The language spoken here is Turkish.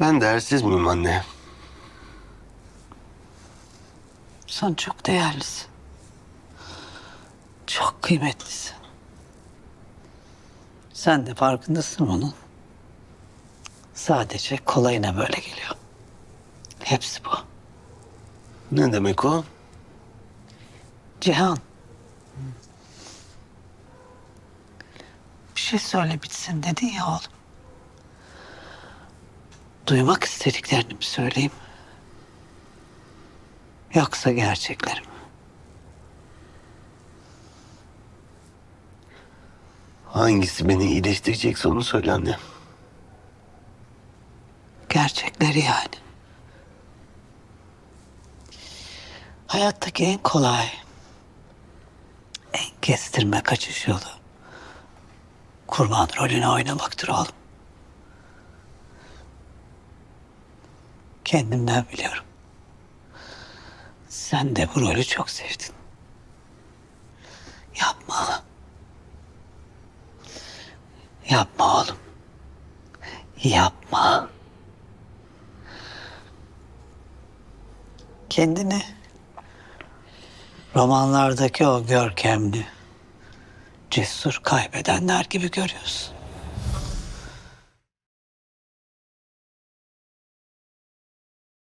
Ben değersiz miyim anne? Sen çok değerlisin. Çok kıymetlisin. Sen de farkındasın bunun. Sadece kolayına böyle geliyor. Hepsi bu. Ne demek o? Cihan. Bir şey söyle bitsin dedin ya oğlum. Duymak istediklerini mi söyleyeyim? Yoksa gerçekleri mi? Hangisi beni iyileştirecekse onu söyle anne. Gerçekleri yani. Hayattaki en kolay, en kestirme kaçış yolu kurban rolünü oynamaktır oğlum. Kendimden biliyorum. Sen de bu rolü çok sevdin. Yapma. Yapma oğlum. Yapma. kendini romanlardaki o görkemli, cesur kaybedenler gibi görüyorsun.